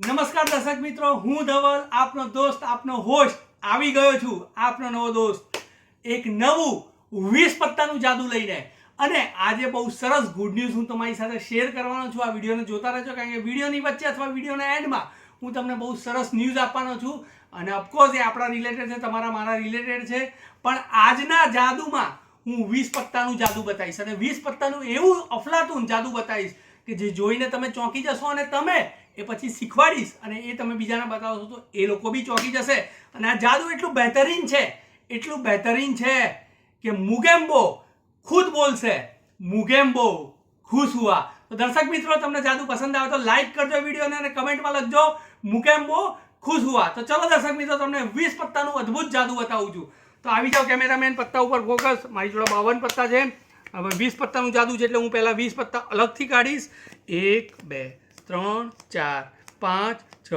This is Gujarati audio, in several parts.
નમસ્કાર દર્શક મિત્રો, હું ધવલ, આપનો દોસ્ત, આપનો હોસ્ટ આવી ગયો છું, આપનો નવો દોસ્ત. એક નવું વીસ પત્તાનું જાદુ લઈને. અને આજે બહુ સરસ ગુડ ન્યૂઝ હું તમારી સાથે શેર કરવાનો છું. આ વિડીયોને જોતા રહેજો, કારણ કે વિડીયોની વચ્ચે અથવા વિડીયોના એન્ડમાં હું તમને બહુ સરસ ન્યૂઝ આપવાનો છું. અને ઓફકોર્સ એ આપણા રિલેટેડ છે, તમારા મારા રિલેટેડ છે. પણ આજના જાદુમાં હું વીસ પત્તાનું જાદુ બતાવીશ. અને વીસ પત્તાનું એવું અફલાતું જાદુ બતાવીશ કે જે જોઈને તમે ચોંકી જશો અને તમે એ પછી શીખવાડીશ અને એ તમે બીજાને બતાવશો તો એ લોકો બી ચોંકી જશે. અને આ જાદુ એટલું બહેતરીન છે, એટલું બહેતરીન છે કે મુગેમ્બો ખુદ બોલશે, મુગેમ્બો ખુશ હુઆ. તો દર્શક મિત્રો, તમને જાદુ પસંદ આવે તો લાઈક કરજો વિડીયોને અને કમેન્ટમાં લખજો મુકેમ્બો ખુશ હુઆ. તો ચલો દર્શક મિત્રો, તમને વીસ પત્તાનું અદ્ભુત જાદુ બતાવું છું. તો આવી જાઓ કેમેરામેન પત્તા ઉપર ફોકસ મારી જોડે બાવન પત્તા છે. હવે વીસ પત્તાનું જાદુ છે એટલે હું પહેલાં વીસ પત્તા અલગથી કાઢીશ. એક, બે. ત્રણ, ચાર, પાંચ, છ,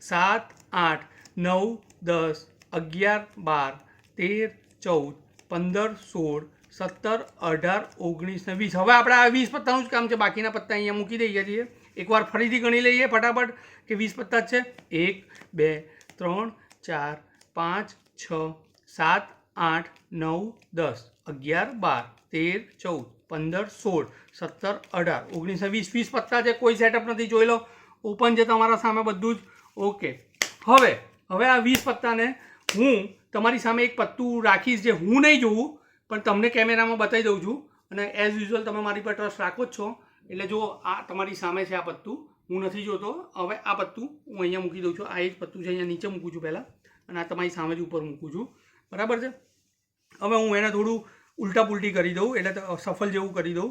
સાત, આઠ, નવ, દસ, અગિયાર, બાર, તેર, ચૌદ, પંદર, સોળ, સત્તર, અઢાર, ઓગણીસ ને વીસ. હવે આપણે આ વીસ પત્તાનું જ કામ છે, બાકીના પત્તા અહીંયા મૂકી દઈએ છીએ. એકવાર ફરીથી ગણી લઈએ ફટાફટ કે વીસ પત્તા જ છે. એક, બે, ત્રણ, ચાર, પાંચ, છ, સાત, આઠ, નવ, દસ, અગિયાર, બાર, તેર, ચૌદ. પંદર સોળ, સત્તર, અઢાર. ઓગણીસ વીસ. વીસ પત્તા છે, કોઈ સેટઅપ નથી, જોઈ લો. ઓપન છે તમારા સામે બધું જ. ઓકે હવે હવે આ વીસ પત્તાને હું તમારી સામે એક પત્તું રાખીશ જે હું નહીં જોઉં, પણ તમને કેમેરામાં બતાવી દઉં છું. અને એઝ યુઝ્યુઅલ તમે મારી પર ટ્રસ્ટ રાખો જ છો. એટલે જો આ તમારી સામે છે આ પત્તું, હું નથી જોતો. હવે આ પત્તું હું અહીંયા મૂકી દઉં છું. આ એ જ પત્તું છે, અહીંયા નીચે મૂકું છું પહેલાં. અને આ તમારી સામે જ ઉપર મૂકું છું. બરાબર છે? હવે હું એને થોડું ઉલટા પુલટી કરી દઉં, એટલે સફળ જેવું કરી દઉં.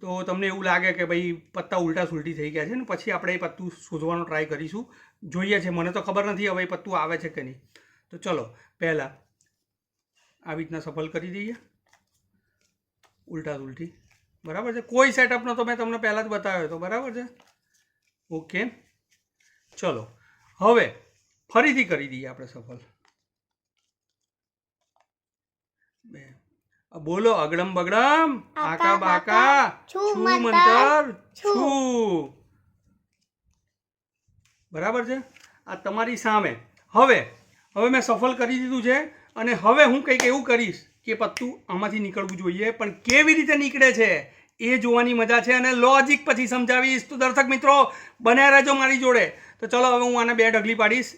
તો તમને એવું લાગે કે ભાઈ પત્તા ઉલટા સુલટી થઈ ગયા છે ને, પછી આપણે એ પત્તું શોધવાનો ટ્રાય કરીશું. જોઈએ છે, મને તો ખબર નથી હવે એ પત્તું આવે છે કે નહીં. તો ચલો, પહેલાં આવી રીતના સફળ કરી દઈએ. ઉલટા ઉલટી બરાબર છે? કોઈ સેટઅપનો તો મેં તમને પહેલાં જ બતાવ્યો હતો, બરાબર છે? ઓકે. ચલો, હવે ફરીથી કરી દઈએ આપણે સફળ બે આ બોલો અગડમ બગડમ. આકા બાકા. છું મંતર. છું. બરાબર છે? આ તમારી સામે. હવે હવે મેં સફળ કરી દીધું છે અને હવે હું કંઈક એવું કરીશ કે પત્તું આમાંથી નીકળવું જોઈએ. પણ કેવી રીતે નીકળે છે એ જોવાની મજા છે અને લોજિક પછી સમજાવીશ. તો દર્શક મિત્રો બન્યા રહેજો મારી જોડે. તો ચલો હવે હું આને બે ઢગલી પાડીશ.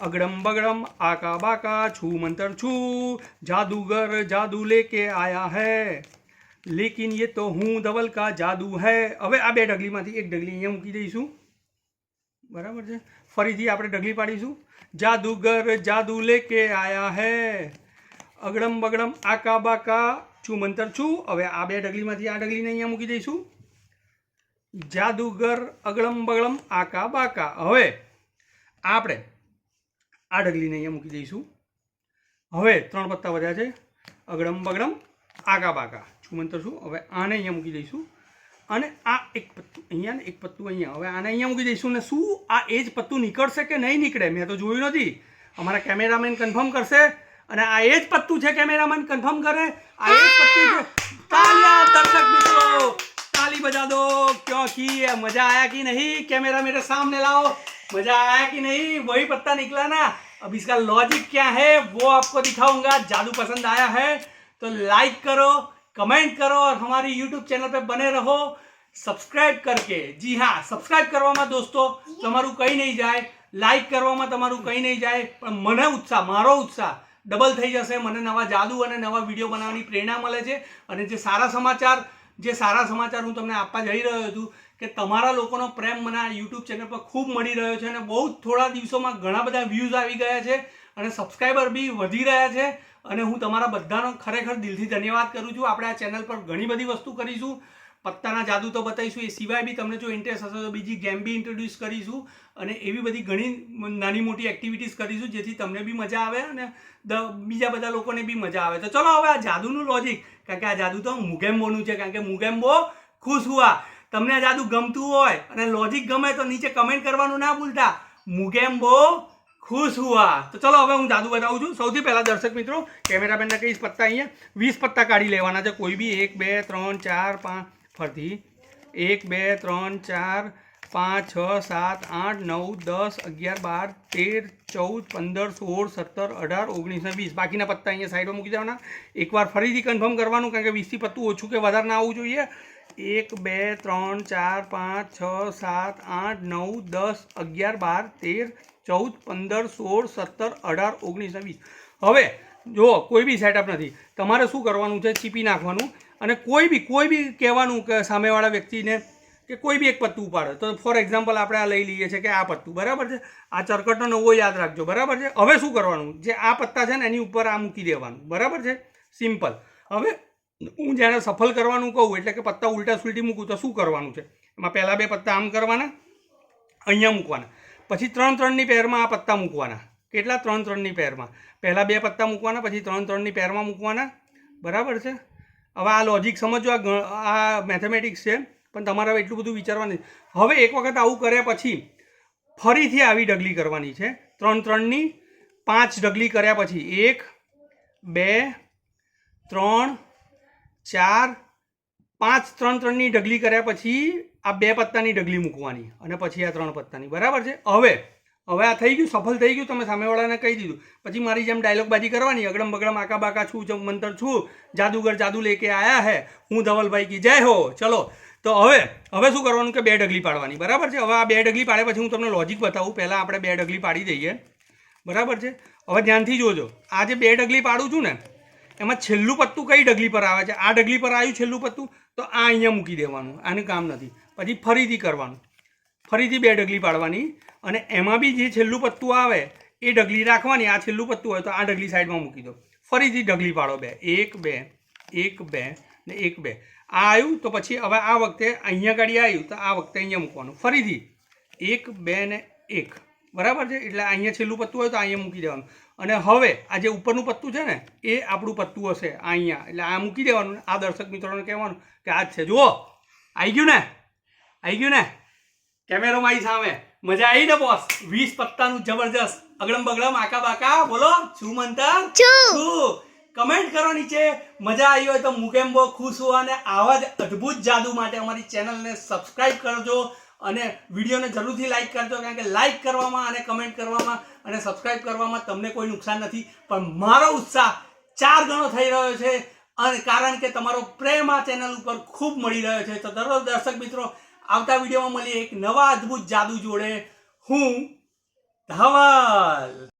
અગડમ બગડમ આકા બાકા છું મંતર છું. જાદુગર જાદુ લેકે આયા હૈ. લેકિન યે તો હું ધવલ કા જાદુ હૈ. હવે આ બે ડગલીમાંથી એક ડગલી અહીંયા મૂકી દઈશું. બરાબર છે? ફરીથી આપણે ડગલી પાડીશું. જાદુગર જાદુ લેકે આયા હૈ. અગડમ બગડમ આકા બાકા છું મંતર છું. હવે આ બે ડગલીમાંથી આ ડગલીને અહીંયા મૂકી દઈશું. જાદુગર અગળમ બગળમ આકા બાકા. હવે આપણે આ ડગલીને અહીંયા મૂકી દઈશું. હવે ત્રણ પત્તા વધ્યા છે. અગડમ બગડમ, આગા બાગા. છુમંતર શું? હવે આને અહીંયા મૂકી દઈશું. અને આ એક પત્તું અહીંયા ને એક પત્તું અહીંયા. હવે આને અહીંયા મૂકી દઈશું ને શું? આ એ જ પત્તું નીકળશે કે નહીં નીકળે? મેં તો જોયું નથી. અમારા કેમેરામેન કન્ફર્મ કરશે અને આ એ જ પત્તું છે કેમેરામેન કન્ફર્મ કરે. આ એ જ પત્તું છે. તાલિયા, દર્શક મિત્રો, તાલી બજા દો. ક્યોંકિ મજા આયા કે નહીં? કેમેરા મેરે સામને લાવો. मजा आया कि नहीं वही पत्ता निकला ना अब इसका लॉजिक क्या है वो आपको दिखाऊंगा जादू पसंद आया है तो लाइक करो कमेंट करो और हमारी यूट्यूब चैनल पे बने रहो સબસ્ક્રાઇબ કરકે જી હા સબસ્ક્રાઇબ કરવામાં દોસ્તો તમારું કંઈ નહીં જાય લાઈક કરવામાં તમારું કંઈ નહીં જાય પણ મને ઉત્સાહ મારો ઉત્સાહ ડબલ થઈ જશે મને નવા જાદુ અને નવા વિડીયો બનાવવાની પ્રેરણા મળે છે અને જે સારા સમાચાર જે સારા સમાચાર હું તમને આપવા જઈ રહ્યો છું કે તમારા લોકોનો પ્રેમ મને આ યુટ્યુબ ચેનલ પર ખૂબ મળી રહ્યો છે અને બહુ થોડા દિવસોમાં ઘણા બધા વ્યૂઝ આવી ગયા છે અને સબસ્ક્રાઈબર બી વધી રહ્યા છે અને હું તમારા બધાનો ખરેખર દિલથી ધન્યવાદ કરું છું. આપણે આ ચેનલ પર ઘણી બધી વસ્તુ કરીશું. પત્તાના જાદુ તો બતાવીશું. એ સિવાય બી તમને જો ઇન્ટરેસ્ટ હશે તો બીજી ગેમ બી ઇન્ટ્રોડ્યુસ કરીશું અને એવી બધી ઘણી નાની મોટી એક્ટિવિટીઝ કરીશું જેથી તમને બી મજા આવે અને બીજા બધા લોકોને બી મજા આવે. તો ચલો હવે આ જાદુનું લોજિક કારણ કે આ જાદુ તો મુગેમ્બોનું છે, કારણ કે મુગેમ્બો ખુશ હુઆ. તમને આ જાદુ ગમતું હોય અને લોજિક ગમે તો નીચે કમેન્ટ કરવાનું ના ભૂલતા. મુગેમ્બો ખુશ હુઆ. તો ચલો હવે હું જાદુ બતાવું છું. સૌથી પહેલાં દર્શક મિત્રો, કેમેરામેનને કહીશ પત્તા અહીંયા. વીસ પત્તા કાઢી લેવાના છે. કોઈ બી એક, બે, ત્રણ, ચાર, પાંચ ફરતી એક, બે, ત્રણ, ચાર, પાંચ, છ, સાત, આઠ, નવ, દસ, અગિયાર, બાર, તેર, ચૌદ, પંદર, સોળ, સત્તર, અઢાર, ઓગણીસ ને વીસ. બાકીના પત્તા અહીંયા સાઈડમાં મૂકી દેવાના. એકવાર ફરીથી કન્ફર્મ કરવાનું કારણ કે વીસથી પત્તું ઓછું કે વધારે ના આવવું જોઈએ. એક, બે, ત્રણ, ચાર, પાંચ, છ, સાત, આઠ, નવ, દસ, અગિયાર, બાર, તેર, ચૌદ, પંદર, સોળ, સત્તર, અઢાર, ઓગણીસ ને વીસ. હવે જો કોઈ બી સેટઅપ નથી. તમારે શું કરવાનું છે? ચીપી નાખવાનું. અને કોઈ બી કોઈ બી કહેવાનું કે સામેવાળા વ્યક્તિને કે કોઈ બી એક પત્તું ઉપાડે. તો ફોર એક્ઝામ્પલ આપણે આ લઈ લઈએ છીએ કે આ પત્તું. બરાબર છે? આ ચરકટનો નવો યાદ રાખજો. બરાબર છે? હવે શું કરવાનું? જે આ પત્તા છે ને એની ઉપર આ મૂકી દેવાનું. બરાબર છે? સિમ્પલ હવે હું જ્યારે સફળ કરવાનું કહું, એટલે કે પત્તા ઉલટા સુલટી મૂકું, તો શું કરવાનું છે? એમાં પહેલાં બે પત્તા આમ કરવાના, અહીંયા મૂકવાના. પછી ત્રણ ત્રણની પેરમાં આ પત્તા મૂકવાના. કેટલા ત્રણ ત્રણની પેરમાં? પહેલાં બે પત્તા મૂકવાના, પછી ત્રણ ત્રણની પેરમાં મૂકવાના. બરાબર છે? હવે આ લોજિક સમજો આ મેથેમેટિક્સ છે, પણ તમારે હવે એટલું બધું વિચારવાનું. હવે એક વખત આવું કર્યા પછી ફરીથી આવી ડગલી કરવાની છે. ત્રણ ત્રણની પાંચ ડગલી કર્યા પછી એક, બે, ત્રણ, ચાર, પાંચ ત્રણ ત્રણની ડગલી કર્યા પછી આ બે પત્તાની ડગલી મૂકવાની અને પછી આ ત્રણ પત્તાની. બરાબર છે? હવે હવે આ થઈ ગયું, સફળ થઈ ગયું, તમે સામેવાળાને કહી દીધું. પછી મારી જેમ ડાયલોગ બાજી કરવાની, અગડમ બગડમ આકા બાકા છું ચમ મંતર છું, જાદુગર જાદુ લેકે આયા હે, હું ધવલભાઈ કી જય હો, ચલો. તો હવે હવે શું કરવાનું કે બે ડગલી પાડવાની, બરાબર છે? હવે આ બે ડગલી પાડે પછી હું તમને લોજિક બતાવું, પહેલાં આપણે બે ડગલી પાડી દઈએ. બરાબર છે? હવે ધ્યાનથી જોજો, આ જે બે ડગલી પાડું છું ને, એમાં છેલ્લું પત્તું કઈ ડગલી પર આવે છે? આ ડગલી પર આવ્યું છેલ્લું પત્તું? તો આ અહીંયા મૂકી દેવાનું, આનું કામ નથી. પછી ફરીથી કરવાનું. ફરીથી બે ડગલી પાડવાની. અને એમાં બી જે છેલ્લું પત્તું આવે, એ ડગલી રાખવાની. આ છેલ્લું પત્તું હોય તો આ ઢગલી સાઈડમાં મૂકી દો. ફરીથી ઢગલી પાડો બે. એક બે એક, બે ને એક, બે. આ આવ્યું તો પછી હવે આ વખતે અહીંયા ગાડી આવ્યું તો આ વખતે અહીંયા મૂકવાનું. ફરીથી એક, બે ને એક. બરાબર છે? એટલે અહીંયા છેલ્લું પત્તું હોય તો અહીંયા મૂકી દેવાનું. અને હવે આ જે ઉપરનું પત્તું છે ને, એ આપણું પત્તું હશે અહીંયા. એટલે આ મૂકી દેવાનું. આ દર્શક મિત્રોને કહેવાનું કે આ જ છે. જુઓ. આવી ગયું ને? આવી ગયું ને? કેમેરો મારી સામે. મજા આવી ને બોસ વીસ પત્તાનું જબરજસ્ત. અગડમ બગડમ આકા બાકા બોલો શું મંતર? શું કમેન્ટ કરો નીચે. મજા આવી હોય તો મુકેમ બહુ ખુશ હો અને આવા જ અદ્ભુત જાદુ માટે અમારી ચેનલને સબસ્ક્રાઇબ કરજો અને વિડીયોને જરૂરથી લાઇક કરજો કારણ કે લાઇક કરવામાં અને કમેન્ટ કરવામાં અને સબસ્ક્રાઇબ કરવામાં તમને કોઈ નુકસાન નથી. પણ મારો ઉત્સાહ ચાર ગણો થઈ રહ્યો છે અને કારણ કે તમારો પ્રેમ આ ચેનલ ઉપર ખૂબ મળી રહ્યો છે. તો દરરોજ દર્શક મિત્રો આવતા વિડીયોમાં મળીએ એક નવા અદ્ભુત જાદુ જોડે. હું ધવલ.